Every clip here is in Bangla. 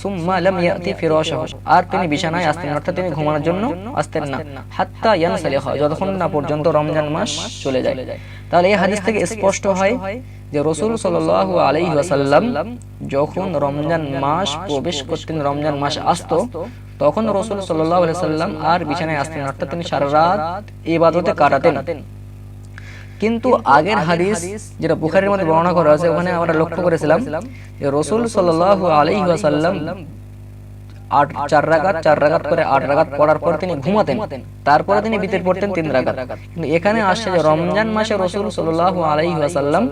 সুম্মা লাম ইয়াতি ফিরাশাহু আর তিনি বিছানায় আসতেন অর্থাৎ তিনি ঘুমানোর জন্য আসতেন না। হাত্তা ইয়ানসালিহা যতক্ষণ না পর্যন্ত রমজান মাস চলে যায়। তাহলে এই হাদিস থেকে স্পষ্ট হয় যে রসুল সাল্লাল্লাহু আলাইহি ওয়াসাল্লাম যখন রমজান মাস প্রবেশ করতেন রমজান মাস আসতো তখন রসুল সাল্লাল্লাহু আলাইহি সাল্লাম আর বিছানায় আসতেন অর্থাৎ তিনি সারা রাত ইবাদতে কাটাতেন। কিন্তু আগের হাদিস যেটা বুখারীর মধ্যে বর্ণনা করা আছে ওখানে আমরা লক্ষ্য করেছিলাম যে রসুল সাল আলাইহি ওয়াসাল্লাম আট চার রাগাত চার রাগাত করে আট রাগাত পড়ার পর তিনি ঘুমাতেন। তারপরে তিনি বিতের পড়তেন তিন রাগাত কিন্তু এখানে আসছে যে রমজান মাসে রসুল সাল আলাইহি ওয়াসাল্লাম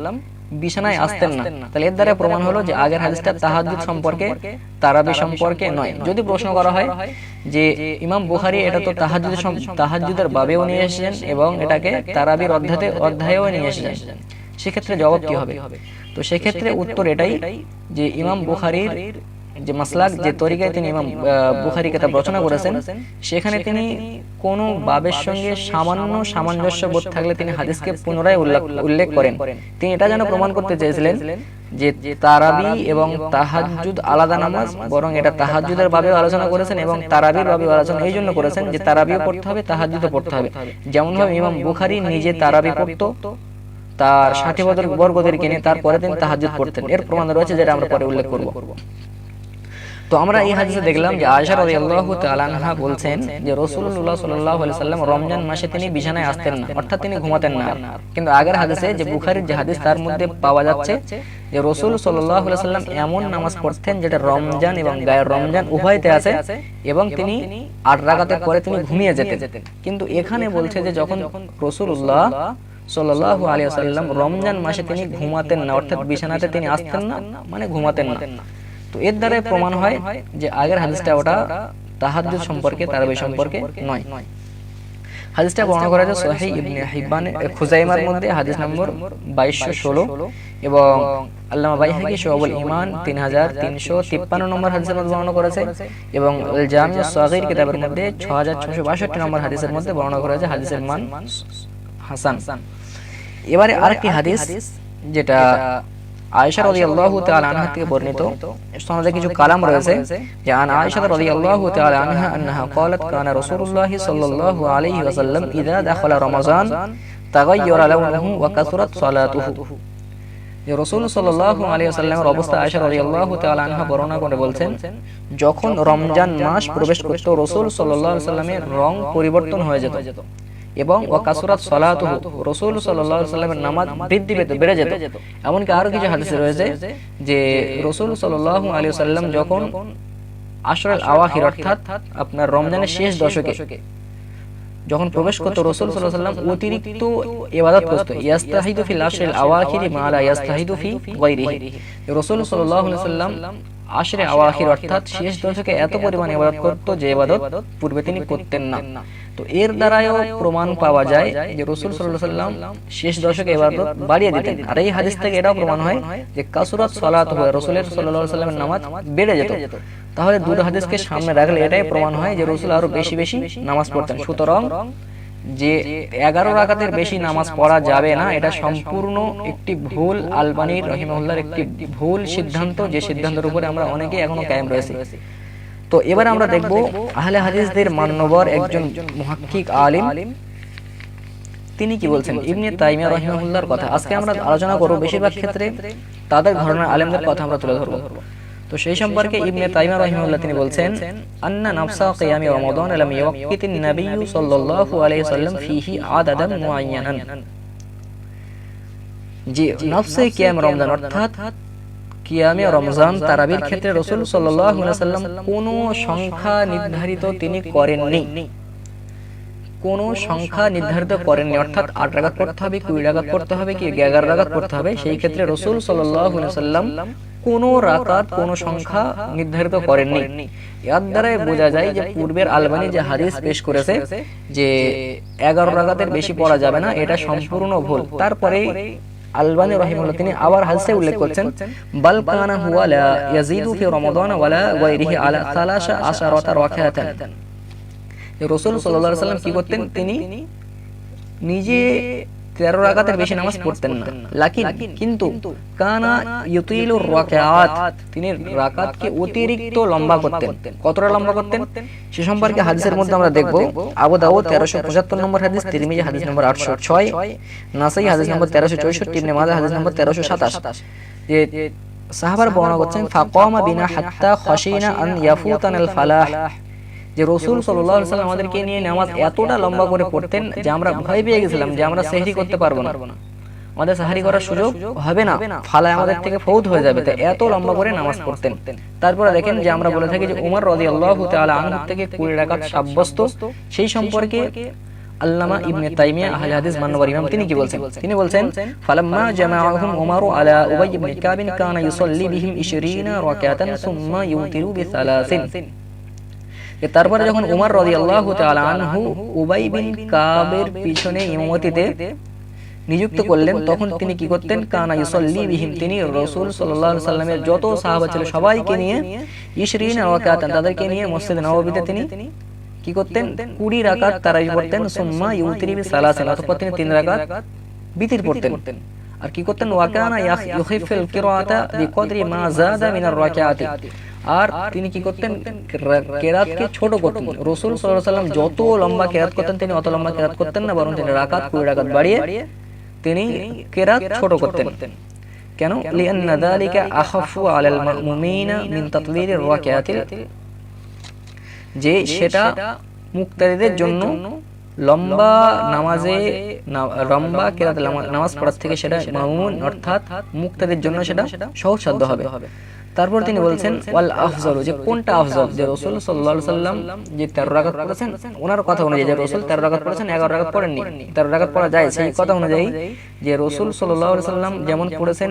বিছানায় আসতেন না। তাহলে এর দ্বারা প্রমাণ হলো যে আগের হাদিসটা তাহাজ্জুদ সম্পর্কে তারাবি সম্পর্কে নয়। যদি প্রশ্ন করা হয় যে ইমাম বুখারী এটা তো তাহাজ্জুদ তাহাজ্জুদের বাবেও নিয়ে এসেছেন এবং এটাকে তারাবির অধ্যায়ে অধ্যায়েও নিয়ে এসেছেন সেক্ষেত্রে জবাব কি হবে? তো সেক্ষেত্রে উত্তর এটাই যে ইমাম বুখারীর যে মাসলাক যে তরিকায় তিনি ইমাম বুখারী কিতাব রচনা করেছেন, সেখানে তিনি কোন বাবের সঙ্গে সামান্য সামঞ্জস্য বোধ থাকলে তিনি হাদিসকে পুনরায় উল্লেখ করেন। তিনি এটা যেন প্রমাণ করতে চেয়েছিলেন যে তারাবি এবং তাহাজ্জুদ আলাদা নামাজ, বরং এটা তাহাজ্জুদের ভাবেও আলোচনা করেছেন এবং তারাবির ভাবেও আলোচনা এই জন্য করেছেন যে তারাবিও পড়তে হবে, তাহাজ্জুদও পড়তে হবে। যেমন ভাবে ইমাম বুখারী নিজে তারাবি পড়তো, তার বদর বর্গদেরকে নিয়ে তারপরে তিনি তাহাজ্জুদ পড়তেন। এর প্রমাণ রয়েছে যেটা আমরা পরে উল্লেখ করব। তো আমরা এই হাদিসে দেখলাম যে আয়েশা রাদিয়াল্লাহু তাআলা বলছেন যে রাসূলুল্লাহ সাল্লাল্লাহু আলাইহি সাল্লাম রমজান মাসে তিনি বিছানায় আসতেন না, অর্থাৎ তিনি ঘুমাতেন না। কিন্তু আগের হাদিসে যে বুখারীর যে হাদিস, তার মধ্যে পাওয়া যাচ্ছে যে রাসূল সাল্লাল্লাহু আলাইহি সাল্লাম এমন নামাজ পড়তেন যেটা রমজান এবং গায়ের রমজান উভয়তে আছে এবং তিনি আট রাকাতের পরে তিনি ঘুমিয়ে যেতেন। কিন্তু এখানে বলছে যে যখন রাসূলুল্লাহ সাল্লাল্লাহু আলাইহি সাল্লাম রমজান মাসে তিনি ঘুমাতেন না, অর্থাৎ বিছানাতে তিনি আসতেন না মানে ঘুমাতেন না। তো এর দ্বারা প্রমাণ হয় যে আগের হাদিসটা ওটা তাহাজ্জুদ সম্পর্কে তারাবি সম্পর্কে নয়। হাদিসটা বর্ণনা করা হয়েছে সহিহ ইবনে হিব্বান খুজাইমার মধ্যে হাদিস নম্বর 2216 এবং আল্লামা বাইহাকি শুআবুল ঈমান 3353 নম্বর হাদিসের মধ্যে বর্ণনা করেছে এবং আল জামিউ সাগীর কিতাবের মধ্যে 6662 নম্বর হাদিসের মধ্যে বর্ণনা করা হয়েছে হাদিসের মান হাসান। এবারে আরেকটি হাদিস যেটা আয়েশা রাদিয়াল্লাহু তাআলা আনহা থেকে বর্ণিত সনদে কিছু কালাম রয়েছে যে আন আয়েশা রাদিয়াল্লাহু তাআলা আনহা আনহা قالت كان رسول الله صلى الله عليه وسلم اذا دخل رمضان تغير لونه وكثرت صلاته যে রাসূল সাল্লাল্লাহু আলাইহি ওয়াসাল্লামের অবস্থা আয়েশা রাদিয়াল্লাহু তাআলা আনহা বর্ণনা করে বলছেন যখন রমজান মাস প্রবেশ করত রাসূল সাল্লাল্লাহু আলাইহি ওয়াসাল্লামের রং পরিবর্তন হয়ে যেত এবং ওয়াকাসুরাত সালাতুহু। রাসূল সাল্লাল্লাহু আলাইহি সাল্লামের নামাজ বৃদ্ধি পেত বেড়ে যেত। এমনকি আরও কিছু হাদিসে রয়েছে যে রাসূল সাল্লাল্লাহু আলাইহি সাল্লাম যখন আশরাল আওয়াখির অর্থাৎ আপনার রমজানের শেষ দশকে যখন প্রবেশ করতো রসুল সাল্লাম অতিরিক্ত ইবাদত করতো। ইয়াস্তাহিদু ফিল আশরিল আওয়াখিরি মা লা ইয়াস্তাহিদু ফি গায়রিহি। রসুল সাল্লাল্লাহু আলাইহি সাল্লাম আশরে আওয়াখির অর্থাৎ শেষ দশকে এত পরিমাণ ইবাদত করতো যে ইবাদত পূর্বে তিনি করতেন না তো এর দ্বারাও প্রমাণ পাওয়া যায় যে রসুল আলাইহি সাল্লাম শেষ দশকে ইবাদত বাড়িয়ে দিতেন। আর এই হাদিস থেকে এটাও প্রমাণ হয় যে কাসুরাত সালাত হয় রসুলের আলাইহি সাল্লামের নামাজ বেড়ে যেত। তাহলে দুটো হাদিসকে সামনে রাখলে এটাই প্রমাণ হয় যে রসুল আরও বেশি বেশি নামাজ পড়তেন। সুতরাং যে এগারো রাকাতের বেশি নামাজ পড়া যাবে না, এটা সম্পূর্ণ একটি ভুল আলবানির রহিমউল্লাহর একটি ভুল সিদ্ধান্ত। যে সিদ্ধান্তের উপরে আমরা অনেকেই এখনও কায়েম রয়েছে। তো এবার আমরা দেখব আহলে হাদিসদের মান্যবর একজন মুহাক্কিক আলিম। তিনি কি বলছেন? ইবনে তাইমিয়া রহিমাহুল্লাহর কথা। আজকে আমরা আলোচনা করব বেশিরভাগ ক্ষেত্রে তাদের ঘটনার আলেমদের কথা আমরা তুলে ধরব। তো সেই সম্পর্কে ইবনে তাইমিয়া রহিমাহুল্লাহ তিনি বলছেন আন্না নাফসা কিয়ামি রমাদান লাম ইয়াক্কিতিন নাবিয়্যু সাল্লাল্লাহু আলাইহি সাল্লাম ফিহি আদাদান মুআয়্যানান। যে নফসে কিয়াম রমজান অর্থাৎ কিয়ামে রমজান তারাবির ক্ষেত্রে রসুল সাল্লাম কোনো সংখ্যা নির্ধারিত তিনি করেননি। কোন সংখ্যা নির্ধারিত করেননি। অর্থাৎ আট রাগাত পড়তে হবে কুড়ি রাগাত পড়তে হবে কি এগারো রাগাত পড়তে হবে? সেই ক্ষেত্রে রসুল সাল্লাম কোন রাকাত কোন সংখ্যা নির্ধারিত করেননি। এর দ্বারাই বোঝা যায় যে পূর্বের আলবানি যে হাদিস পেশ করেছে যে এগারো রাকাতের বেশি পড়া যাবে না এটা সম্পূর্ণ ভুল। তারপরে আলবানি রহিমুল্লাহ, তিনি আবার হাদিসে উল্লেখ করছেন, বাল কানা হুয়া লা ইয়াজিদু ফি রমাদান ওয়ালা গায়রিহি আলা সালাসা আশারাতা রাকাতান রাসূল সাল্লাল্লাহু আলাইহি সাল্লাম কি করতেন? তিনি নিজে তেরো রাকাতের বেশি নামাজ পড়তেন না। লাকিন কিন্তু কানা ইউতিলু রাকাত তিনি রাকাতকে অতিরিক্ত লম্বা করতেন। কতটা লম্বা করতেন? সে সম্পর্কে হাদিসের মধ্যে আমরা দেখব। আবু দাউদ 1375 নম্বর হাদিস তিরমিজি হাদিস নম্বর 806 নাসাই হাদিস নম্বর 1364 ইবনে মাজাহ হাদিস নম্বর 1327 যে সাহাবার বর্ণনা করছেন ফাকামা বিনা হাত্তা খাশিনা আন ইয়াফুতানাল ফালাহ। যে রসুল সাল্লাহ সাল্লাম আমাদেরকে নিয়ে নামাজ এতটা লম্বা করে পড়তেন যে আমরা ভয় পেয়ে গেছিলাম যে আমরা সেহরি করতে পারব না। আমাদের সাহারি করার সুযোগ হবে না। ফালায় আমাদের থেকে ফৌত হয়ে যাবে। তো এত লম্বা করে নামাজ পড়তেন। তারপরে দেখেন যে আমরা বলে থাকি যে উমর রদি আল্লাহ তাআলা আনহু থেকে কুড়ি রাকাত সাব্যস্ত। সেই সম্পর্কে আল্লামা ইবনে তাইমিয়া আহলে হাদিস ইমাম তিনি কি বলছেন তিনি বলছেন ফালাম্মা জামাআহুম উমর আলা উবাই ইবনে কাব কানা ইউসাল্লি বিহিম 20 রাকাতান সুম্মা ইউতিরু বিসালাসিন তারপরে যখন উমর রাদিয়াল্লাহু তাআলা আনহু উবাই বিন কাবের পিছনে ইমামতিতে নিযুক্ত করলেন, তখন তিনি কি করতেন? কানা ইউসাল্লি বিহিম, তিনি রাসূল আলাইহি সাল্লামের যত সাহাবা ছিল সবাইকে নিয়ে 20 রাকাতান তাদেরকে নিয়ে মসজিদ নববীতে তিনি কি করতেন? কুড়ি রাকাত তারাই পড়তেন, সুম্মা ইউতিরি বি সালাসান তিনি তিন রাকাত বিতির পড়তেন। আর কি করতেন? ওয়াকানা ইউখিফিল কিরাআতা বিকদরি মা যাদা মিনার রাকাতি আর তিনি কি করতেন? কেরাতকে ছোট করতেন। রাসূল সাল্লাম যত লম্বা কেরাত করতেন, তিনি অত লম্বা কেরাত করতেন না, বরং তিনি রাকাত, কুড়ি রাকাত বাড়িয়ে তিনি কেরাত ছোট করতেন। কেন? আলাল মিন রাকাতিল যে সেটা মুক্তাদিদের জন্য লম্বা নামাজে লম্বা কেরাতে, নামাজ পড়ার থেকে সেটা মামুন, অর্থাৎ মুক্তাদের জন্য সেটা সহজসাধ্য হবে। তারপর তিনি বলছেন ওয়াল আফজল যে কোনটা আফজল? যে রসুল সাল্লাল্লাহু সাল্লাম যে তেরো রাকাত পড়েছেন ওনার কথা অনুযায়ী যে রসুল তেরো রাকাত পড়েছেন এগারো রাকাত পড়েননি তেরো রাকাত পড়া যায় সেই কথা অনুযায়ী যে রসুল সাল্লাল্লাহু সাল্লাম যেমন পড়েছেন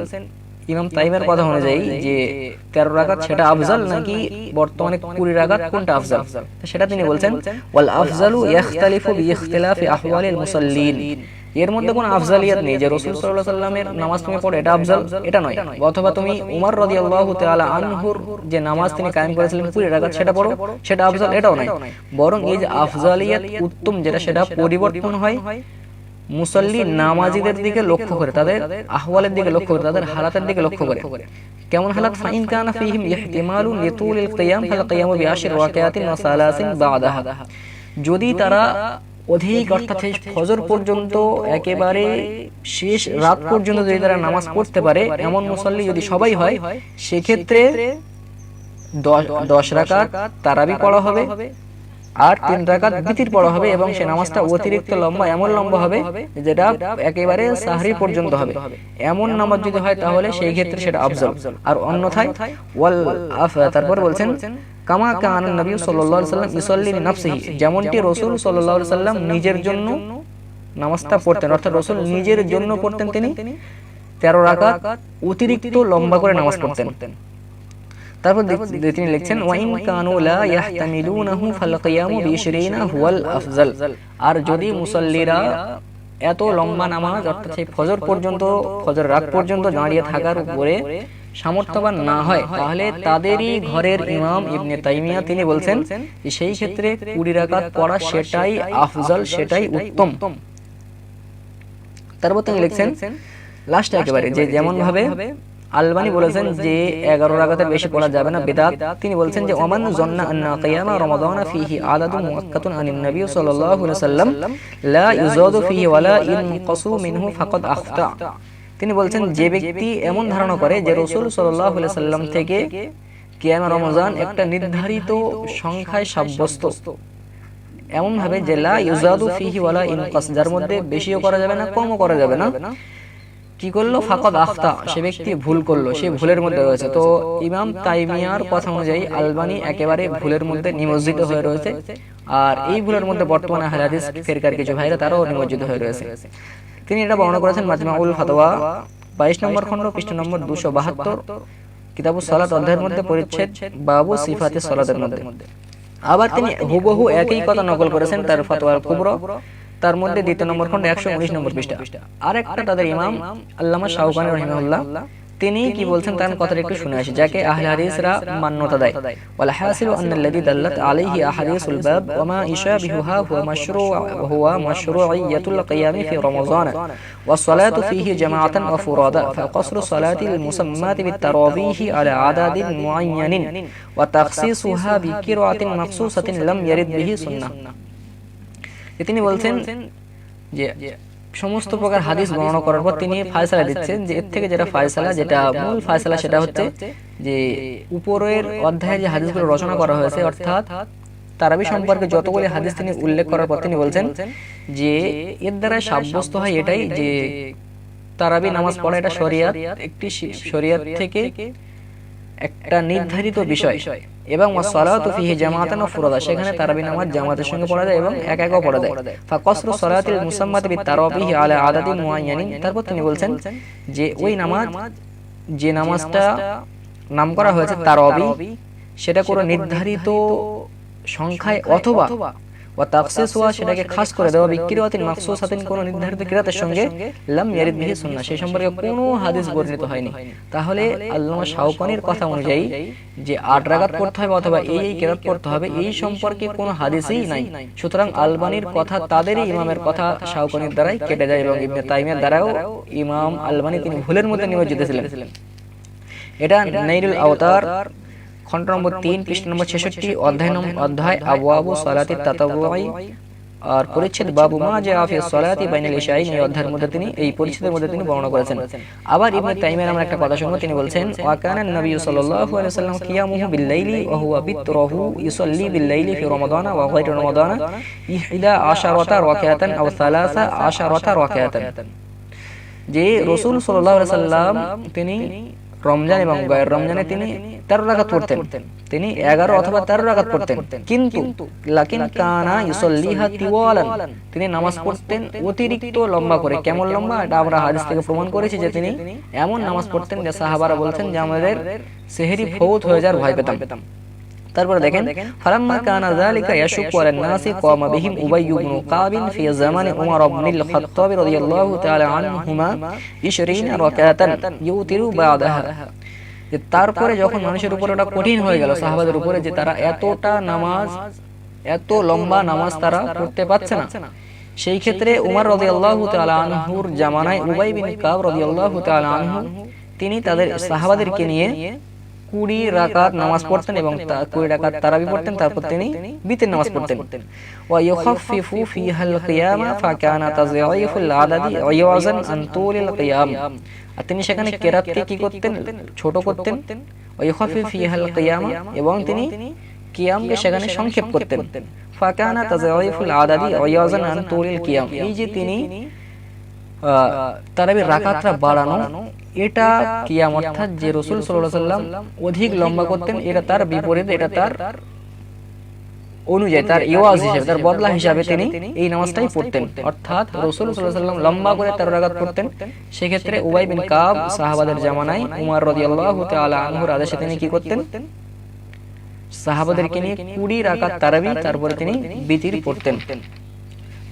ইমাম তাইমের কথা অনুযায়ী যে তেরো রাকাত সেটা আফজাল নাকি বর্তমানে কুড়ি রাকাত কোনটা আফজাল? সেটা তিনি বলছেন ওয়াল আফজালু ইয়াখতালিফু বিইখতিলাফি আহওয়ালিল মুসাল্লিন। এর মধ্যে কোনো আফজালিয়াত নেই যে রাসূল আলাইহি সাল্লামের নামাজ তুমি পড়ো এটা আফজাল এটা নয়। অথবা তুমি উমর রাদিয়াল্লাহু তাআলা আনহুর যে নামাজ তিনি কায়েম করেছিলেন কুড়ি রাকাত সেটা পড়ো সেটা আফজাল এটাও নয়। বরং এই যে আফজালিয়াত উত্তম যেটা সেটা পরিবর্তন হয় মুসল্লি নামাজিদের দিকে লক্ষ্য করে তাদের আহওয়ালের দিকে লক্ষ্য করে তাদের হালাতের দিকে লক্ষ্য করে। কেমন হালাত? ফাইন কানা ফিহিম ইহতিমালু লিতুলিল কিয়াম ফাল কিয়ামু বিআশর রাকাতিন ওয়া সালাসিন বাদাহা যদি তারা অধিক অর্থাৎ ফজর পর্যন্ত একেবারে শেষ রাত পর্যন্ত যদি তারা নামাজ পড়তে পারে এমন মুসল্লি যদি সবাই হয় সেক্ষেত্রে দশ রাকাত তারাবি পড়া হবে আর তিন রাকাত বিতির পড়া হবে এবং সে নামাজটা অতিরিক্ত লম্বা এমন লম্বা হবে যেটা একেবারে সাহরি পর্যন্ত হবে। এমন নামাজ যদি হয় তাহলে সেই ক্ষেত্রে সেটা আফজল। আর অন্যথায় ওয়াল আফ তারপর বলছেন কামা কান নবী সাল্লাল্লাহু আলাইহি সাল্লাম ইসাল্লি লিনাফসিহি যেমনটি রাসূল সাল্লাল্লাহু আলাইহি সাল্লাম নিজের জন্য নামাজটা পড়তেন। অর্থাৎ রাসূল নিজের জন্য পড়তেন তিনি 13 রাকাত অতিরিক্ত লম্বা করে নামাজ পড়তেন। তারপর তিনি লিখছেন ওয়াইন কানু লা ইয়াহতামিলুনাহু ফাল কিয়ামু বিশরিনা হুয়াল আফজাল। আর যদি মুসাল্লিরা এত লম্বা নামাজ অর্থাৎ সেই ফজর পর্যন্ত ফজর রাত পর্যন্ত দাঁড়িয়ে থাকার উপরে সামর্থ্যবান না হয়। তাহলে তাদেরই ঘরের ইমাম ইবনে তাইমিয়া তিনি বলছেন যে সেই ক্ষেত্রে কুড়ি রাকাত পড়া সেটাই আফজল সেটাই উত্তম। তারপর তিনি লিখছেন লাস্ট একেবারে যে যেমন ভাবে আলবানি বলেছেন যে এগারো রাকাতের বেশি পড়া যাবে না বেদাত। তিনি বলছেন যে ওমান জন্না আন্না কিয়ামা রমাদান ফিহি আদাদু মুআক্কাতুন আনিন নবী সাল্লাল্লাহু আলাইহি সাল্লাম। লা ইউজাদু ফিহি ওয়ালা ইনকাসু মিনহু ফাকাদ আখতা তিনি বলছেন যে ব্যক্তি এমন ধারণা করে যে রাসূল সাল্লাম থেকে কিয়ামা রমজান একটা নির্ধারিত সংখ্যায় সাব্যস্ত। এমন ভাবে যে লা ইউজাদু ফিহি ওয়ালা ইনকাস যার মধ্যে বেশিও করা যাবে না কমও করা যাবে না। কি করল? ফাকদ আখতা সে ব্যক্তি ভুল করল সে ভুলের মধ্যে রয়েছে। তো ইমাম তাইমিয়ার কথা অনুযায়ী আলবানি একেবারে ভুলের মধ্যে নিমজ্জিত হয়ে রয়েছে। আর এই ভুলের মধ্যে বর্তমানে হাদিস ফেরকার কিছু ভাইরা তারাও নিমজ্জিত হয়ে রয়েছে তিনি এটা বর্ণনা করেছেন মাজমাউল ফাতোয়া, বাইশ নম্বর খণ্ড, পৃষ্ঠ নম্বর দুশো বাহাত্তর কিতাবু সালাত অধ্যায়ের মধ্যে পরিচ্ছেদ, বাবু সিফাতে সালাতের মধ্যে। আবার তিনি হুবহু একই কথা নকল করেছেন, তার ফাতোয়ার কুবর, তার মধ্যে দ্বিতীয় নম্বর খন্ড একশো উনিশ নম্বর পৃষ্ঠা। আর একটা তাদের ইমাম, আল্লামা শাহকানি রহিমাল্লাহ তিনি কি বলছেন তার কথা একটু শুনে আসি যাকে আহলে হাদিসরা মান্যতা দেয় ওয়াল হাসিলু আন আল্লাযী দাল্লাত আলাইহি আহাদিসুল বাব ওয়া মা ইশাবিহুহা হুয়া মাশরু হুয়া মাশরুইয়াতুল কিয়ামি ফি রমজান ওয়া সলাতু ফীহি জামাআতান ওয়া ফুরাদা ফা ফাকসরু সলাতিল মুসাম্মাতি বিত তারাবিহি আলা আদাদিন মুআয়্যানিন ওয়া তাখসিসুহা বিকিরাতিন মাখসুসাতিন লাম ইয়ারিদ বিহি সুন্নাহ তিনি বলছেন যে সমস্ত প্রকার হাদিস বর্ণনা করার পর তিনি ফায়সালা দিচ্ছেন যে এর থেকে যেটা ফায়সালা যেটা মূল ফায়সালা সেটা হচ্ছে যে উপরের অধ্যায়ে যে হাদিসগুলো রচনা করা হয়েছে অর্থাৎ তারাবি সম্পর্কে যতগুলি হাদিস তিনি উল্লেখ করার পর তিনি বলছেন যে এর দ্বারা সাব্যস্ত হয় এটাই যে তারাবি নামাজ পড়া এটা শরিয়াত একটি শরিয়াত থেকে একটা নির্ধারিত বিষয় এবং সালাতু ফিহি জামাতান ওয়া ফুরাদা সেখানে তারাবি নামাজ জামাতের সঙ্গে পড়া যায় এবং এক একও পড়া যায়। ফাকসরু সালাতিল মুসাম্মাত বিত তারাবিহি আলা মুআয়্যানিন তারপর তিনি বলছেন যে ওই নামাজ যে নামাজটা নাম করা হয়েছে তারাবি সেটা কোনো নির্ধারিত সংখ্যায় অথবা হওয়া সেটাকে খাস করে দেওয়া বিক্রিয়াতিন মাকসুসাতিন কোনো নির্ধারিত সঙ্গে লাম ইয়ারিদ বিহি সেই সম্পর্কে কোনো হাদিস বর্ণিত হয়নি। তাহলে আল্লামা কথা অনুযায়ী যে আট পড়তে হবে অথবা এই এই কিরাত হবে, এই সম্পর্কে কোনো হাদিসই নাই। সুতরাং আলবানির কথা তাদেরই ইমামের কথা দ্বারাই কেটে যায় এবং ইবনে তাইমিয়ার দ্বারাও ইমাম আলবানি তিনি ভুলের মধ্যে নিমজ্জিত ছিলেন। এটা নাইরুল আওতার খণ্ড নম্বর তিন পৃষ্ঠ নম্বর ছেষট্টি অধ্যায় অধ্যায় আবু আবু সালাতি তাতাবুই আর পরিচ্ছেদ বাবু মা যে আফিয়া সালাতি বাইনাল ইশাই এই অধ্যায়ের মধ্যে তিনি এই পরিচ্ছেদের মধ্যে তিনি বর্ণনা করেছেন। আবার ইবনে তাইমিয়ার আমরা একটা কথা শুনব তিনি বলছেন ওয়া কানা নবী সাল্লাল্লাহু আলাইহি ওয়াসাল্লাম কিয়ামুহু বিল লাইলি ওয়া হুয়া বিতরাহু ইউসাল্লি বিল লাইলি ফি রমাদান ওয়া গায়রি রমাদান ইহদা আশারাতা রাকাতান আও সালাসা আশারাতা রাকাতান যে রাসূল সাল্লাল্লাহু আলাইহি সাল্লাম তিনি রমজান এবং গয়ের রমজানে তিনি তেরো রাখাত পড়তেন। তিনি এগারো অথবা তেরো রাখাত পড়তেন। কিন্তু লাকিন কানা ইসল্লিহা তিওয়ালান তিনি নামাজ পড়তেন অতিরিক্ত লম্বা করে। কেমন লম্বা? এটা আমরা হাদিস থেকে প্রমাণ করেছি যে তিনি এমন নামাজ পড়তেন যে সাহাবারা বলছেন যে আমাদের সেহেরি ফৌত হয়ে যাওয়ার ভয় পেতাম। তারপরে দেখেন ফালাম্মা কানা যালিকা ইয়াশুকু আলান নাসি কামা বিহিম উবাই ইবনে কাবিন ফি জামানি উমর ইবনে আল খাত্তাব রাদিয়াল্লাহু তাআলা আনহুমা 20 রাকাতান ইউতিরু বাদাহা। যে তারপরে যখন মানুষের উপর ওটা কঠিন হয়ে গেল সাহাবাদের উপরে যে তারা এতটা নামাজ এত লম্বা নামাজ তারা পড়তে পারছে না। সেই ক্ষেত্রে উমর রাদিয়াল্লাহু তাআলা আনহুর জামানায় উবাই বিন কাব রাদিয়াল্লাহু তাআলা আনহু তিনি তাদের সাহাবাদেরকে নিয়ে কুড়ি রাকাত নামাজ পড়তেন এবং কুড়ি রাকাত তারাবি পড়তেন, তারপর তিনি বিতের নামাজ পড়তেন। ফিহাল কিয়ামা ফাকানা আদাদি আন তুলিল কিয়াম। আর তিনি সেখানে কেরাতকে কি করতেন? ছোট করতেন। ফিহাল কিয়ামা এবং তিনি কিয়ামকে সেখানে সংক্ষেপ করতেন। ফাকানা তাযঈফুল আদাদি ওয়া ইয়াজান আন তুলিল কিয়াম। এই যে তিনি তারাবির রাকাতটা বাড়ানো এটা কিয়াম অর্থাৎ যে রসুল সাল্লাহ সাল্লাম অধিক লম্বা করতেন এটা তার বিপরীত এটা তার অনুযায়ী তার ইওয়াজ হিসেবে তার বদলা হিসাবে তিনি এই নামাজটাই পড়তেন। অর্থাৎ রসুল সাল্লাম লম্বা করে তেরো রাকাত পড়তেন। সেক্ষেত্রে উবাই বিন কাব সাহাবাদের জামানায় উমার রাদিয়াল্লাহু তাআলা আনহুর আদেশে তিনি কি করতেন? সাহাবাদেরকে নিয়ে কুড়ি রাকাত তারাবি তারপরে তিনি বিতির পড়তেন।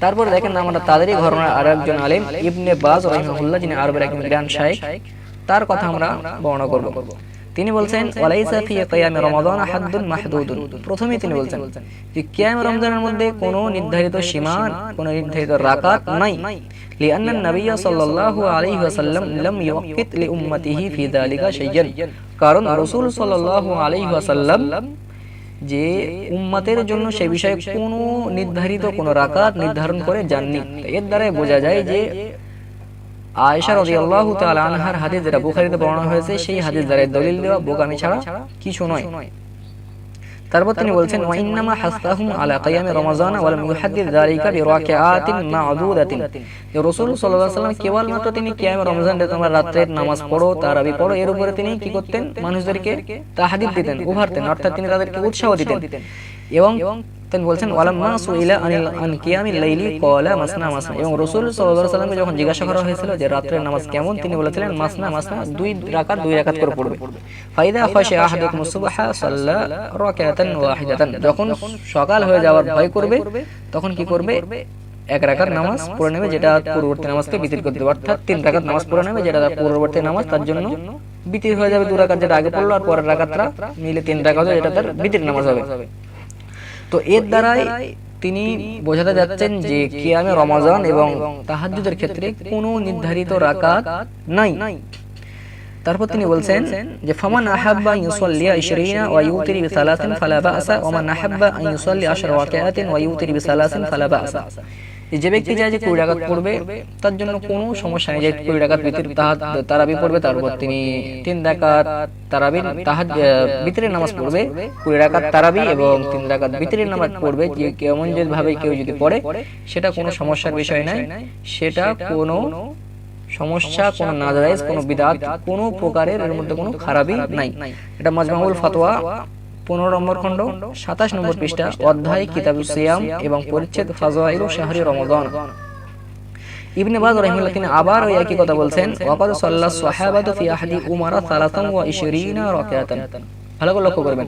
তারপর দেখেন আমরা তাদেরই ঘটনার আর একজন আলেম ইবনে বাজ রহিমাহুল্লাহ যিনি আরবের একজন জ্ঞান শাইখ তার কথা আমরা বর্ণনা করব। তিনি বলছেন ওয়ালাইসা ফি কিয়াম রমাদান হাদদুন মাহদুদুন। প্রথমেই তিনি বলছেন যে কিয়াম রমজানের মধ্যে কোনো নির্ধারিত সীমা কোনো নির্ধারিত রাকাত নাই। لأن النبي صلى الله عليه وسلم لم يوقت لأمته في ذلك شيئا কারণ রাসূল সাল্লাল্লাহু আলাইহি ওয়াসাল্লাম যে উম্মতের জন্য সে বিষয়ে কোনো নির্ধারিত কোনো রাকাত নির্ধারণ করে জাননি এর দ্বারাই বোঝা যায় যে আয়েশা রাদিয়াল্লাহু তাআলা আনহার হাদিস যেটা বুখারীতে বর্ণনা হয়েছে, সেই হাদিস দ্বারা দলিল দেওয়া বোকামি ছাড়া কিছু নয়। তারপর তিনি বলছেন, ওয়া ইন্নামা আলা কিয়াম রমাজান যালিকা বিরাকাতিন মা'দুদাতিন। যে রাসূল সাল্লাল্লাহু আলাইহি ওয়াসাল্লাম কেবল মাত্র তিনি কিয়াম তোমরা নামাজ পড়ো তারাবি পড়ো, এর উপরে তিনি কি করতেন? মানুষদেরকে তাহাদিদ দিতেন, উভারতেন, অর্থাৎ তিনি তাদেরকে উৎসাহ দিতেন। এবং তিনি বলছেন ওয়ালাম মা সুইলা আনিল আন কিয়ামিল লাইলি ক্বালা মাসনা মাসনা। এবং রাসূল সাল্লাল্লাহু আলাইহি যখন জিজ্ঞাসা করা হয়েছিল যে রাতের নামাজ কেমন তিনি বলেছিলেন মাসনা মাসনা দুই রাকাত দুই রাকাত করে পড়বে। ফাইদা খাশা আহাদুকুম সুবহা সাল্লা রাকাতান ওয়াহিদাতান। যখন সকাল হয়ে যাওয়ার ভয় করবে তখন কি করবে? এক রাকাত নামাজ পড়ে নেবে যেটা পূর্ববর্তী নামাজকে বিতির করে দেবে অর্থাৎ তিন রাকাত নামাজ পড়ে নেবে যেটা তার পূর্ববর্তী নামাজ তার জন্য বিতির হয়ে যাবে দু রাকাত যেটা আগে পড়ল আর পরের রাকাতটা মিলে তিন রাকাত হবে, এটা তার বিতির নামাজ হবে তো এর দ্বারাই তিনি বোঝাতে যাচ্ছেন যে কিয়ামে রমাজান এবং তাহাজ্জুদের ক্ষেত্রে কোনো নির্ধারিত রাকাত নাই। তারপর তিনি বলছেন যে ফামান আহাব্বা ইউসাল্লি 20 ওয়া ইউতিরি বিসালাতিন ফালা বাসা ওয়া মান আহাব্বা আন ইউসাল্লি 10 রাকাতাতিন ওয়া ইউতিরি বিসালাতিন ফালা বাসা যে ব্যক্তি চায় যে কুড়ি রাকাত পড়বে তার জন্য কোনো সমস্যা নেই যে কুড়ি রাকাত ভিতরে তারাবি পড়বে তারপর তিনি তিন রাকাত তারাবি তাহাজ ভিতরে নামাজ পড়বে কুড়ি রাকাত তারাবি এবং তিন রাকাত ভিতরে নামাজ পড়বে যে কেমন যে ভাবে কেউ যদি পড়ে সেটা কোনো সমস্যার বিষয় নাই সেটা কোনো সমস্যা কোনো নাজায়েজ কোনো বিদাত কোনো প্রকারের এর মধ্যে কোনো খারাপই নাই। এটা মাজমাউল ফাতোয়া পনেরো নম্বর খণ্ড সাতাশ নম্বর পৃষ্ঠা অধ্যায় কিতাব সিয়াম এবং পরিচ্ছেদ ফাজওয়াইল শাহরি রমাদান ইবনে বাজ রাহিমাহুল্লাহ তিনি আবার ওই একই কথা বলছেন ওয়াকাদ সাল্লাল্লাহু সাহাবাতু ফি আহদি উমারা সালাতান ওয়া 20 রাকাতান ভালো করে লক্ষ্য করবেন।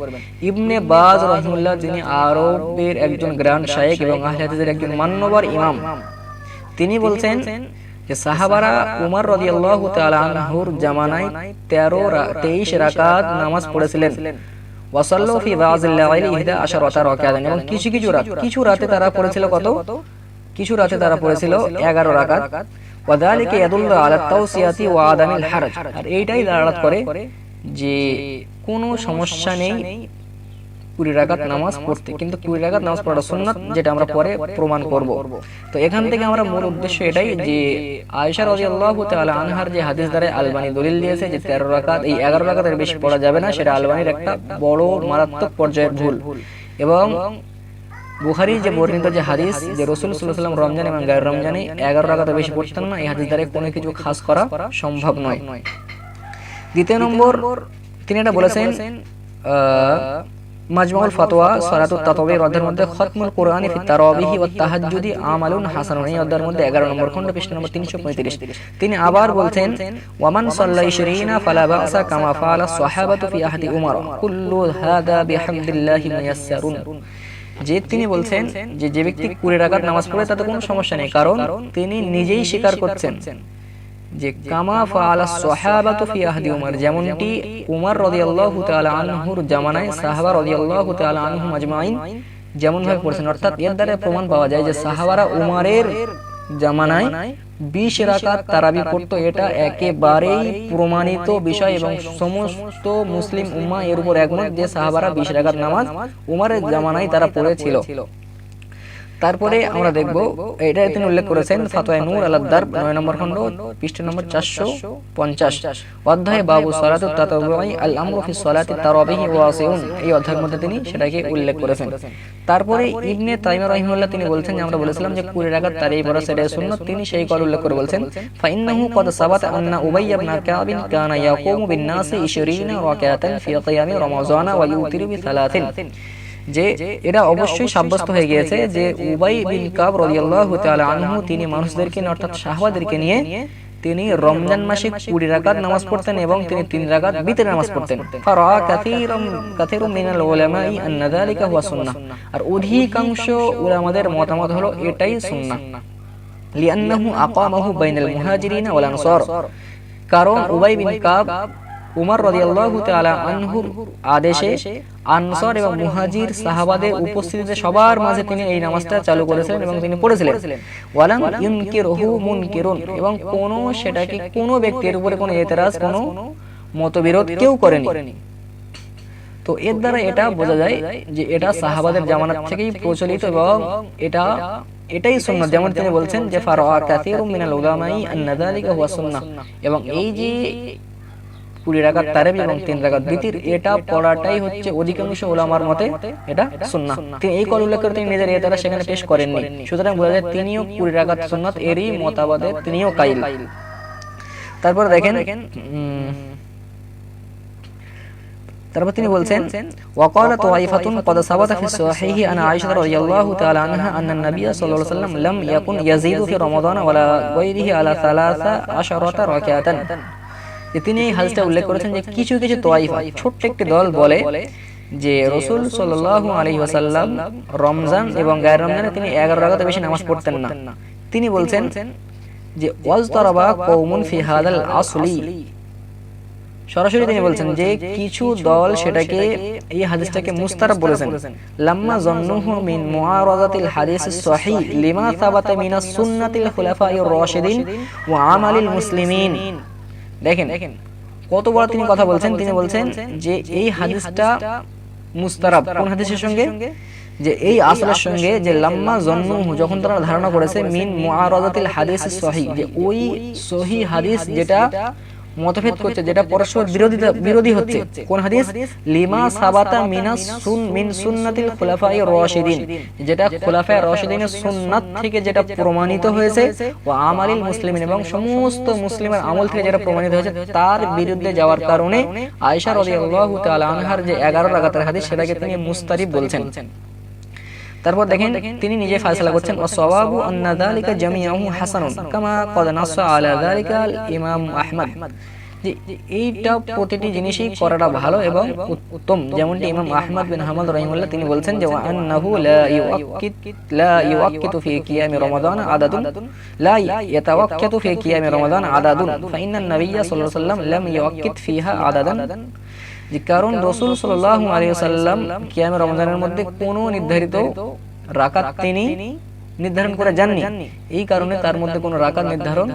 ইবনে বাজ রাহিমাহুল্লাহ যিনি আরবের একজন গ্র্যান্ড শায়েখ এবং আহলে হাদিসের একজন মান্যবর ইমাম। তিনি বলছেন যে সাহাবারা উমর রাদিয়াল্লাহু তাআলা আনহুর জামানায় 13 23 রাকাত নামাজ পড়েছিলেন। ওয়াসাল্লু ফি বাযিল লাইলি 11 রাকাতান। এবং কিছু কিছু রাত কিছু রাতে তারা পড়েছিল কত? কিছু রাতে তারা পড়েছিল 11 রাকাত। ওয়াদালিকা ইয়াদুল্লু আর এইটাই করে যে কোনো সমস্যা নেই কুড়ি রাকাত নামাজ পড়তে। কিন্তু কুড়ি রাকাত নামাজ পড়া সুন্নাত যেটা আমরা পরে প্রমাণ করব। তো এখান থেকে আমরা মূল উদ্দেশ্য এটাই যে আয়েশা রাদিয়াল্লাহু তাআলা আনহার যে হাদিস দ্বারা আলবানি দলিল দিয়েছে যে 13 রাকাত এই 11 রাকাতের বেশি পড়া যাবে না সেটা আলবানির একটা বড় মারাত্মক পর্যায়ের ভুল। এবং বুখারি যে বর্ণিত যে হাদিস যে রসুল সাল্লাম রমজান এবং গায়ের রমজানে এগারো রাকাতের বেশি পড়তেন না এই হাদিস দ্বারা কোনো কিছু খাস করা সম্ভব নয়। দ্বিতীয় নম্বর তিনি এটা বলেছেন মাজমাউল ফাতোয়া সালাতুত তাতাবির অধ্যায়ের মধ্যে খতমুল কোরআনি ফি তারাবিহি ওয়াত তাহাজ্জুদি আমালুন হাসানুন এই অধ্যায়ের মধ্যে 11 নম্বর খণ্ড পৃষ্ঠা নম্বর 335 তিনি আবার বলছেন ওয়ামান সাল্লাই শিরিনা ফালা বাসা কামা ফাআলা সাহাবাতু ফি আহদি উমর। কুল্লু হাদা বিহামদিল্লাহি মুয়াসসারুন। যে তিনি বলছেন যে যে ব্যক্তি কুড়ি রাকাত নামাজ পড়ে তাতে কোনো সমস্যা নেই কারণ তিনি নিজেই স্বীকার করছেন। যে কামা ফাআলা সাহাবাতু ফি আহদি উমর। যেমনটি উমর রাদিয়াল্লাহু তাআলা আনহুর জামানায় সাহাবা রাদিয়াল্লাহু তাআলা আনহুম আজমাইন। যেমন ভাবে পড়ছেন অর্থাৎ এর দ্বারা প্রমাণ পাওয়া যায় যে সাহাবারা উমরের জামানায় বিশ রাকাত তারাবি পড়তো। এটা একেবারেই প্রমাণিত বিষয় এবং সমস্ত মুসলিম উম্মা এর উপর একমত যে সাহাবারা বিশ রাকাত নামাজ উমারের জামানায় তারা পড়েছিল। তারপরে আমরা দেখব এটা তিনি উল্লেখ করেছেন ফাতোয়া নূর আলাদ্দার নয় নম্বর খণ্ড পৃষ্ঠ নম্বর চারশো পঞ্চাশ। অধ্যায় বাবু সলাতুত তাতাবুই আল আমরু ফি সলাতি তারাবিহি ওয়াসিউন এই অধ্যায়ের মধ্যে তিনি সেটাকে উল্লেখ করেছেন। তারপরে ইবনে তাইমা রাহিমাহুল্লাহ তিনি বলছেন যে আমরা বলেছিলাম যে কুড়ি রাকাত তার এই বড় সেটা সুন্নাত তিনি সেই কথা উল্লেখ করে বলছেন ফাইন্নাহু কদ সাবাত আন্না উবাই ইবনে কাব কানা ইয়াকুমু বিন নাসি 20 রাকাতান ফি কিয়ামি রমাজান ওয়া ইউতিরু বি সালাতিন যে এটা অবশ্যই সাব্যস্ত হয়ে গিয়েছে যে উবাই বিন কাব রাদিয়াল্লাহু তাআলা আনহু, তিনি মানুষদেরকে অর্থাৎ সাহাবাদেরকে নিয়ে তিনি রমজান মাসে কুড়ি রাকাত নামাজ পড়তেন এবং তিনি তিন রাকাত বিতরে নামাজ পড়তেন। আর অধিকাংশ উলামাদের মতামত হলো এটাই সুন্নাহ। লিআন্নাহু আকামাহু বাইনাল মুহাজিরিন ওয়াল আনসার। কারণ উবাই বিন কাব উমর রাদিয়াল্লাহু তাআলা আনহুর আদেশে আনসার এবং মুহাজির সাহাবাদের উপস্থিতিতে সবার মাঝে তিনি এই নামাজটা চালু করেছিলেন এবং তিনি পড়েছিলেন। ওয়ালাম ইউনকিরহু মুনকিরুন এবং কোন সেটাকে কোন ব্যক্তির উপরে কোনো এতরাজ, কোনো মতবিরোধ কেউ করেনি। তো এর দ্বারা এটা বোঝা যায় যে এটা সাহাবাদের জামানাত থেকেই প্রচলিত এবং এটা এটাই সুন্নাত। যেমন তিনি বলছেন যে ফারা কাসীরুম মিনাল উলামাই আন্না যালিকা হুয়া সুন্নাহ এবং এই যে কুড়ি রাকাত তারাবি এবং তিন রাকাত। বিতির এটা পড়াটাই হচ্ছে অধিকাংশ ওলামার মতে এটা সুন্নাহ। তিনি এই কল উল্লেখ করে তিনি নিজের এতারা সেখানে পেশ করেননি। সুতরাং বোঝা যায় তিনিও কুড়ি রাকাত সুন্নাত, এরই মতাবাদে তিনিও কাইল তারপর দেখেন তারপর তিনি বলছেন, ওয়াকালা তাইফাতুন ক্বাদ সাবাতা ফি সাহিহি আনা আয়েশা রাদিয়াল্লাহু তাআলা আনহা আন্না নবী সাল্লাল্লাহু আলাইহি ওয়াসাল্লাম লাম ইয়াকুন ইয়াজিদু ফি রমাদান ওয়ালা গায়রিহি আলা 13 রাকাতান যে তিনি এই হাদিসটা উল্লেখ করেছেন যে কিছু কিছু তোয়াইফা। ছোট্ট একটি দল বলে যে রসুল সাল্লাল্লাহু আলাইহি ওয়াসাল্লাম রমজান এবং গায়ের রমজানে তিনি 11 রাকাতে বেশি নামাজ পড়তেন না। তিনি বলছেন যে ওয়াজ তারাবা কওমুন ফি হাদাল আসলি। সরাসরি তিনি বলছেন যে কিছু দল সেটাকে এই হাদিসটাকে মুস্তারাব বলেছেন। লাম্মা জন্নুহু মিন মুআরাদাতিল হাদিস সহিহ। লিমা সাবাতা মিনাস সুন্নাতিল খুলাফায়ে রাশিদিন ওয়া আমালিল মুসলিমিন। দেখেন দেখেন কত বড় তিনি কথা বলছেন। তিনি বলছেন যে এই হাদিসটা মুস্তারাব। কোন হাদিসের সঙ্গে? যে এই আসলের সঙ্গে যে লাম্মা জন্ম যখন তারা ধারণা করেছে মিন মুআরাদাতিল হাদিস সহি যে ওই সহি হাদিস যেটা মতভেদ করছে যেটা পরস্পর বিরোধিতা বিরোধী হচ্ছে। কোন হাদিস? লিমা সাবাতা মিনাস সুন মিন সুন্নাতিল খুলাফায়ে রাশিদিন। যেটা খুলাফায়ে রাশিদিনের সুন্নাত থেকে যেটা প্রমাণিত হয়েছে ও আমালিল মুসলিমিন এবং সমস্ত মুসলিমের আমল থেকে যেটা প্রমাণিত হয়েছে তার বিরুদ্ধে যাওয়ার কারণে আয়েশা রাদিয়াল্লাহু তাআলা আনহার যে 11 রাকাতের হাদিস সেটাকে তিনি মুস্তারিব বলছেন। তারপর দেখেন তিনি নিজে ফয়সালা করছেন ওয়াসওয়াবু আন্না যালিকা জামিআহু হাসানুন কামা ক্বাদ নাসা আলা যালিকা ইমাম আহমদ। যে এইটা প্রতিটি জিনিসই করাটা ভালো এবং উত্তম। যেমনটি ইমাম আহমদ বিন হামাদ রাহিমাহুল্লাহ তিনি বলছেন যে আন্নাহু লা ইউআক্কিত লা ইউআক্কিতু ফি কিয়াম রমাদান আদাদুন। লা ইয়াতাওয়াক্কাতু ফি কিয়াম রমাদান আদাদুন। ফাইন্নান নাবিয়্য সাল্লাল্লাহু আলাইহি ওয়াসাল্লাম লাম ইউআক্কিত ফিহা আদাদান। যে কারণ রসুল সাল্লাহ আলিয়াল্লাম কিয়ামে রমজানের মধ্যে কোনো নির্ধারিত রাকাত তিনি নির্ধারণ করে যাননি। এই কারণে তার মধ্যে কোনো রাকাত নির্ধারণ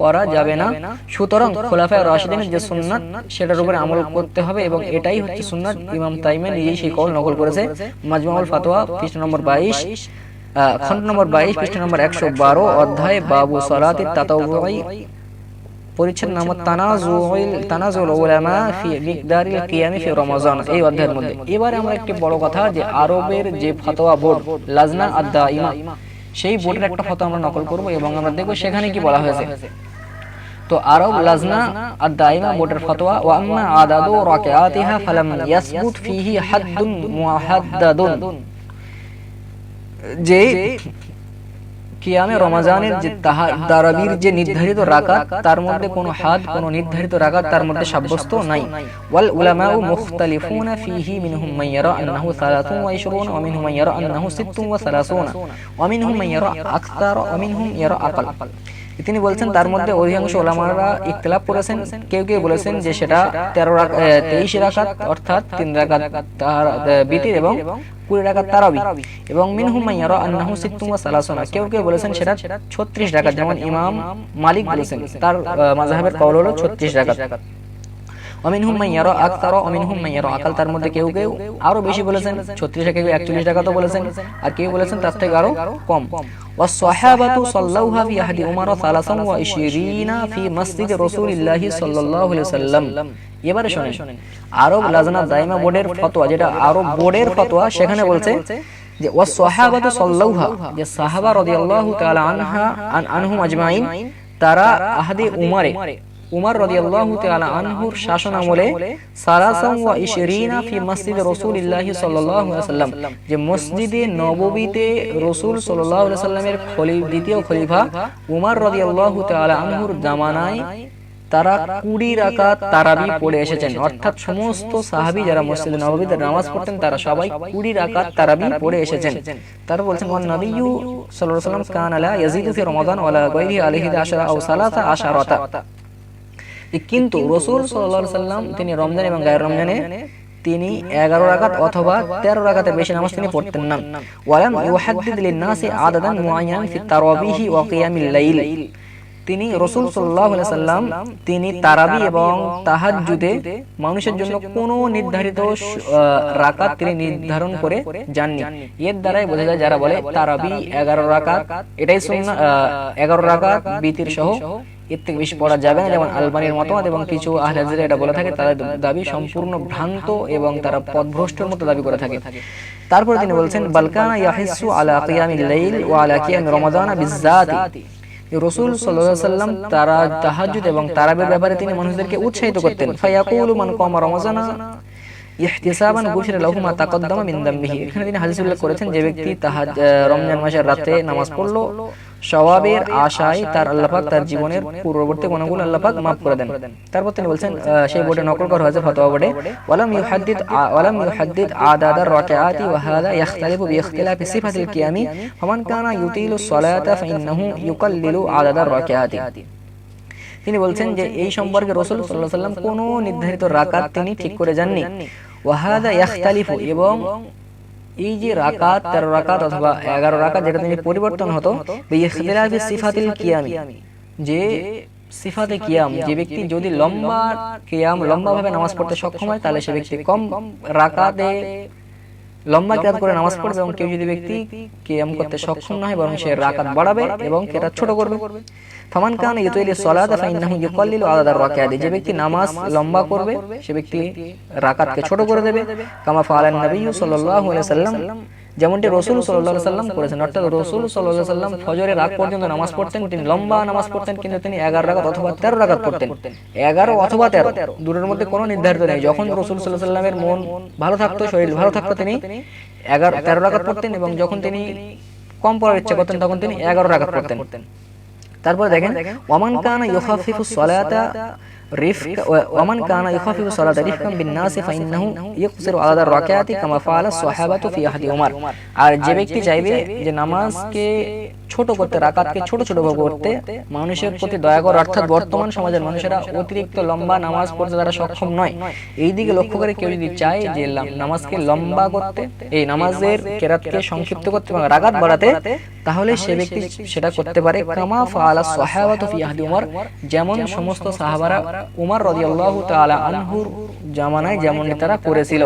করা যাবে না। সুতরাং খোলাফায় রাশিদিনের যে সুন্নাত সেটার উপরে আমল করতে হবে এবং এটাই হচ্ছে সুন্নাত ইমাম তাইমে নিজেই সেই কল নকল করেছে। মাজমাউল ফাতোয়া পৃষ্ঠ নম্বর বাইশ খন্ড নম্বর বাইশ পৃষ্ঠ নম্বর একশো বারো অধ্যায় বাবু সলাতি তাতাউই পরিচ্ছেদ নাম তানাজুল তানাজুল উলামা ফি মিকদারিল কিয়ামি ফি রমাজান এই অধ্যায়ের মধ্যে। এবারে আমরা একটি বড় কথা যে আরবের যে ফতোয়া বোর্ড লাজনা আদ-দাইমা সেই বোর্ডের একটা ফতোয়া আমরা নকল করব এবং আমরা দেখব সেখানে কি বলা হয়েছে। তো আরব লাজনা আদ-দাইমা বোর্ডের ফতোয়া ওয়া আম্মা আদাদু রাকাতিহা ফালাম ইয়াসবুত ফিহি হাদ্দুন মুহাদ্দাদুন। যে কিয়ামে রমাজানের যে দারাবির যে নির্ধারিত রাকাত, তার মধ্যে কোনো হাত, কোনো নির্ধারিত রাকাত তার মধ্যে সাব্যস্ত নাই। ওয়াল উলামাউ মুখতালিফুনা ফিহি মিনহুম মান ইয়ারা আন্নাহু 23 ওয়া মিনহুম মান ইয়ারা আন্নাহু 36 ওয়া মিনহুম মান ইয়ারা আকসার, ওয়া মিনহুম ইয়ারা আকাল। তিনি বলছেন তার মধ্যে অধিকাংশ ওলামারা ইখতিলাফ করেছেন। কেউ কেউ বলেছেন যে সেটা তেরো তেইশ রাকাত, অর্থাৎ তিন রাকাত তার বিটির এবং কুড়ি রাকাত তারাবি। এবং মিনহুম মাইয়ারা আন্নাহু সিত্তুমা সালাসনা। কেউ কেউ বলেছেন সেটা 36 রাকাত, যেমন ইমাম মালিক বলেছেন। তার মাযহাবের কওল হলো 36 রাকাত। অমিনহুম মাইয়ারা আকতার অমিনহুম মাইয়ারা আকাল তার মধ্যে কেউ কেউ আরো বেশি বলেছেন 36 কেউ 41 টাকা তো বলেছেন আর কেউ বলেছেন তার থেকে আরো কম والصحابة صلوها في أحد عمر ثلاثا وعشرين في مسجد رسول الله صلى الله عليه وسلم এবারে শুনেন আরব লাজনা দাইমা বোর্ডের ফতোয়া যেটা আরব বোর্ডের ফতোয়া সেখানে বলছে যে ওয়া সাহাবাতু সাল্লাউহা যে সাহাবা রাদিয়াল্লাহু তাআলা আনহা আনহুম আজমাইন তারা আহাদে উমারে উমর রাদিয়াল্লাহু তাআলা আনহুর শাসন আমলে সালাসাম ওয়া ইশরিনা ফি সাল্লাল্লাহু আলাইহি যে মসজিদে নববীতে রাসূল সাল্লাল্লাহু আলাইহি সাল্লামের খলিফা, দ্বিতীয় খলিফা উমর রাদিয়াল্লাহু তাআলা আনহুর জামানায় তারা কুড়ি রাকাত তারাবি পড়ে এসেছেন। অর্থাৎ সমস্ত সাহাবি যারা মসজিদে নববীতে নামাজ পড়তেন, তারা সবাই কুড়ি রাকাত তারাবি পড়ে এসেছেন। তারা বলছেন, ওয়ান সাল্লাল্লাহু আলাইহি ওয়াসাল্লাম ইয়াজিদু ফি রমাদান ওয়ালা গায়রিহি আলাইহি আও সালাসা আশারাতা। কিন্তু রসুল সাল্লাম তিনি রমজান এবং গায়ের রমজানে তিনি এগারো রাকাত অথবা তেরো রাকাতের বেশি নামাজ তিনি পড়তেন না। ওয়ালাম ইউহাদ্দিদ লিন-নাসি আদাদান মুআয়্যানান ফি তারাবিহি ওয়া কিয়ামিল লাইল। তিনি রসুল সাল্লাহ সাল্লাম তিনি তারাবি এবং তাহাজুদে মানুষের জন্য কোনো নির্ধারিত রাকাত তিনি নির্ধারণ করে যাননি এর দ্বারাই বোঝা যায় যারা বলে তারাবি এগারো রাকাত। এটাই এগারো রাকাত। বিতির সহ এর থেকে বেশি পড়া যাবে না। যেমন আলবানির মতামত এবং কিছু আহলাজের এটা বলে থাকে, তাদের দাবি সম্পূর্ণ ভ্রান্ত এবং তারা পদভ্রষ্টর মতো দাবি করে থাকে। তারপরে তিনি বলছেন বালকানা ইয়াহিসু আলা কিয়ামিল লাইল ওয়া আলা কিয়াম রমাদান বিজ্জাতি। রসুল সাল্লাম তারা তাহাজুদ এবং তারাবের ব্যাপারে তিনি মানুষদেরকে উৎসাহিত করতেন। ফায়াকুলু মান কমা রমাজানা। ইহতিসাবান তাকদ্দামা মিন দামবিহি এখানে তিনি হাদিস উল্লেখ করেছেন যে ব্যক্তি তাহাজ রমজান মাসের রাতে নামাজ পড়ল সওয়াবের আশায় তার আল্লাহ পাক তার জীবনের পূর্ববর্তী গুণাগুলো আল্লাহ পাক মাফ করে দেন। তারপর তিনি বলছেন সেই বোর্ডে নকল করা হয়েছে ফতোয়া বোর্ডে। ওয়ালাম ইউহাদ্দিদ ওয়ালাম ইউহাদ্দিদ আদাদার রাকাআতি ওয়া হাদা ইখতালিফু বিইখতিলাফি সিফাতিল কিয়ামি। ফামান কানা ইউতিলু সলাতা ফাইন্নাহু ইউকাল্লিলু আদাদার রাকাআতি তিনি বলছেন যে এই সম্পর্কে রসুল সাল্লাহ সাল্লাম কোনো নির্ধারিত রাকাত তিনি ঠিক করে যাননি ওয়াহাদা ইয়াখতালিফু এবং এই যে রাকাত তেরো রাকাত অথবা এগারো রাকাত যেটা তিনি পরিবর্তন হতো সিফাতিল কিয়ামি যে সিফাতে কিয়াম যে ব্যক্তি যদি লম্বা কিয়াম লম্বা ভাবে নামাজ পড়তে সক্ষম হয় তাহলে সে ব্যক্তি কম রাকাতে লম্বা কেরাত করে নামাজ পড়বে এবং কেউ যদি ব্যক্তি কেয়াম করতে সক্ষম না হয় বরং সে রাকাত বাড়াবে এবং কেরাত ছোট করবে। ফামান কান ইউতুইলি সালাতা ফাইন্নাহু ইউকাল্লিলু আদাদার রাকাত যে ব্যক্তি নামাজ লম্বা করবে সে ব্যক্তি রাকাতকে ছোট করে দেবে। কামা ফাআলান নবী সাল্লাল্লাহু আলাইহি সাল্লাম যেমনটি রসুল সাল্লাহ সাল্লাম করেছেন অর্থাৎ রসুল সাল্লাহ সাল্লাম ফজরের আগ পর্যন্ত নামাজ পড়তেন তিনি লম্বা নামাজ পড়তেন কিন্তু তিনি এগারো রাকাত অথবা তেরো রাকাত পড়তেন। এগারো অথবা তেরো। দূরের মধ্যে কোনো নির্ধারিত নেই। যখন রসুল সাল্লাহ সাল্লামের মন ভালো থাকতো শরীর ভালো থাকতো তিনি এগারো তেরো রাকাত পড়তেন এবং যখন তিনি কম পড়ার ইচ্ছা করতেন তখন তিনি এগারো রাকাত পড়তেন। তারপরে দেখেন ওয়ামান কানা ইউখাফিফু সালাতা ওয়ামান কানা ইউখাফিফু সালাতা রিফকাম বিন নাসি ফাইন্নাহু ইয়াকসিরু আলাদা রাকাতি কামা ফাআলা সাহাবাতু ফি আহদি উমর। আর যে ব্যক্তি চাইবে যে নামাজকে ছোট করতে রাকাতকে ছোট ছোট ভাবে করতে মানুষের প্রতি দয়া করে অর্থাৎ বর্তমান সমাজের মানুষেরা অতিরিক্ত লম্বা নামাজ পড়তে তারা সক্ষম নয় এই দিকে লক্ষ্য করে কেউ যদি চায় যে নামাজকে লম্বা করতে এই নামাজের কেরাতকে সংক্ষিপ্ত করতে এবং রাকাত বাড়াতে তাহলে সে ব্যক্তি সেটা করতে পারে কামা ফাআলা সাহাবাতু ফি আহদি উমর যেমন সমস্ত সাহাবারা উমর আল্লাহ তাআলা আনহুর জামানায় যেমন তারা করেছিল।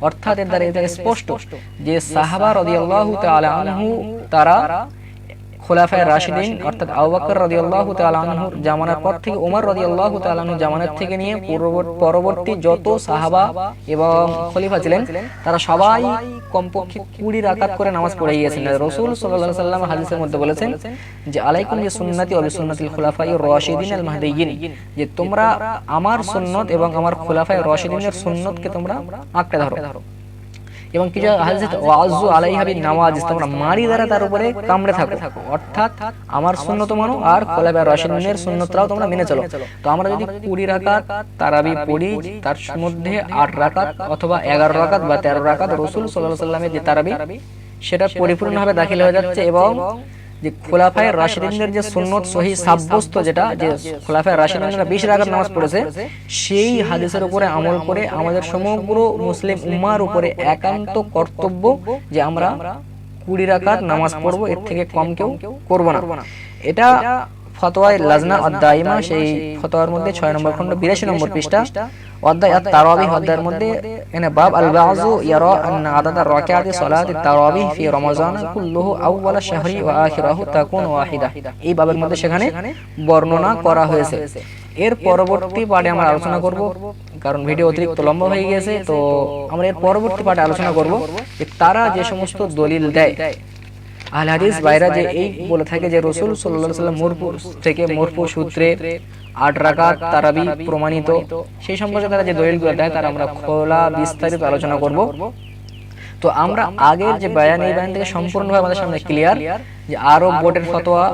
অর্থাৎ এর দ্বারা এটা স্পষ্ট যে সাহাবা রাদিয়াল্লাহু তাআলা আনহু তারা খোলাফায়ে রাশিদিন অর্থাৎ আবু বকর রাদিয়াল্লাহু তাআলা জামানার পর থেকে ওমর রাদিয়াল্লাহু তাআলা আনহু জামানার থেকে নিয়ে পরবর্তী যত সাহাবা এবং খলিফা ছিলেন তারা সবাই কমপক্ষে কুড়ি রাকাত করে নামাজ পড়ে গিয়েছেন। রসুল আলাইহি সাল্লাম হাদিসের মধ্যে বলেছেন যে আলাইকুম যে সুন্নতি ওয়া সুন্নাতিল খোলাফাই রাশিদিন আল মাহদিয়িন যে তোমরা আমার সুন্নত এবং আমার খোলাফায়ে রাশিদিনের সুন্নতকে তোমরা আঁকড়ে ধরো। এবং কিছু হাদিসে ওয়াজু আলাইহা বিন নামাজ তোমরা মারি দ্বারা তার উপরে কামড়ে থাকো অর্থাৎ আমার সুন্নত মানো আর খোলাফায়ে রাশিদিনের সুন্নতরাও তোমরা মেনে চলো। তো আমরা যদি কুড়ি রাকাত তারাবি পড়ি তার মধ্যে আট রাকাত অথবা এগারো রাকাত বা তেরো রাকাত রসুল সাল্লাহ সাল্লামের যে তারাবি সেটা পরিপূর্ণভাবে দাখিল হয়ে যাচ্ছে এবং যে খোলাফায় রাশিদিনদের যে সুন্নত সহি সাব্যস্ত যেটা যে খোলাফায় রাশিদিনরা বিশ রাকাত নামাজ পড়েছে সেই হাদিসের উপরে আমল করে আমাদের সমগ্র মুসলিম উম্মার উপরে একান্ত কর্তব্য যে আমরা কুড়ি রাকাত নামাজ পড়ব এর থেকে কম কেউ করব না। এটা ফতোয়ায় লাজনা অধ্যায়মা সেই ফতোয়ার মধ্যে ছয় নম্বর খন্ড বিরাশি নম্বর পৃষ্ঠা। অধ্যায় আর তারাবি অধ্যায়ের মধ্যে এখানে বাব আল আদাদ রাকাতি সালাতি তারাবি ফি রমাজান শাহরি ওয়া তাকুন ওয়াহিদা এই বাবের মধ্যে সেখানে বর্ণনা করা হয়েছে। এর পরবর্তী পার্টে আমরা আলোচনা করব, কারণ ভিডিও অতিরিক্ত লম্বা হয়ে গেছে তো আমরা এর পরবর্তী পার্টে আলোচনা করব যে তারা যে সমস্ত দলিল দেয় আল হাদিস বাইরা যে এই বলে থাকে যে রসুল সাল্লাল্লাহু আলাইহি সাল্লাম থেকে মুরফু সূত্রে আট রাকাত তারাবি প্রমাণিত। সেই সম্পর্কে তারা যে দলিলগুলো দেয় তারা আমরা খোলা বিস্তারিত আলোচনা করব। তো আমরা আগের যে বায়ান এই বায়ান থেকে সম্পূর্ণভাবে আমাদের সামনে ক্লিয়ার যে আরব বোর্ডের ফতোয়া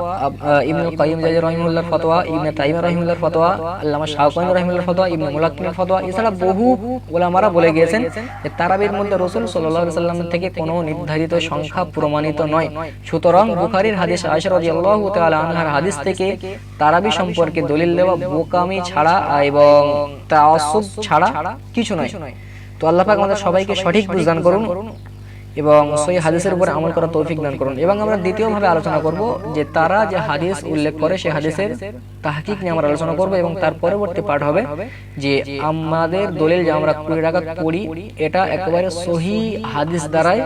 ইবনুল কাইয়িম জাজি রাহিমাহুল্লাহর ফতোয়া ইবনে তাইমিয়া রাহিমাহুল্লাহর ফতোয়া আল্লামা শাওকানি রাহিমাহুল্লাহর ফতোয়া ইবনে মুলাক্কিমের ফতোয়া এছাড়া বহু ওলামারা বলে গিয়েছেন যে তারাবির মধ্যে রাসূল সাল্লাল্লাহু আলাইহি সাল্লাম থেকে কোনো নির্ধারিত সংখ্যা প্রমাণিত নয়। সুতরাং বুখারীর হাদিস আয়েশা রাদিয়াল্লাহু তাআলা আনহার হাদিস থেকে তারাবি সম্পর্কে দলিল দেওয়া বোকামি ছাড়া এবং তাআসসুব ছাড়া কিছু নয় তো আল্লাহ পাক আমাদের সবাইকে সঠিক বুঝদান করুন এবং সেই হাদিসের উপরে আমল করার তৌফিক দান করুন। এবং আমরা দ্বিতীয় ভাবে আলোচনা করব যে তারা যে হাদিস উল্লেখ করে সেই হাদিসের তাহকিক নিয়ে আমরা আলোচনা করব এবং তার পরবর্তী পাঠ হবে যে আমাদের দলিল যে আমরা কুড়ি টাকা পড়ি এটা একেবারে সহি হাদিস দ্বারাই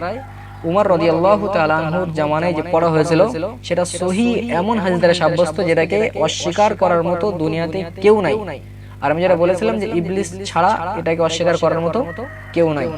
উমর রাদিয়াল্লাহু তাআলা আনহুর জামানায় যে পড়া হয়েছিল সেটা সহি এমন হাদিস দ্বারা সাব্যস্ত যেটাকে অস্বীকার করার মতো দুনিয়াতে কেউ নাই আর আমি যেটা বলেছিলাম যে ইবলিস ছাড়া এটাকে অস্বীকার করার মতো কেউ নাই।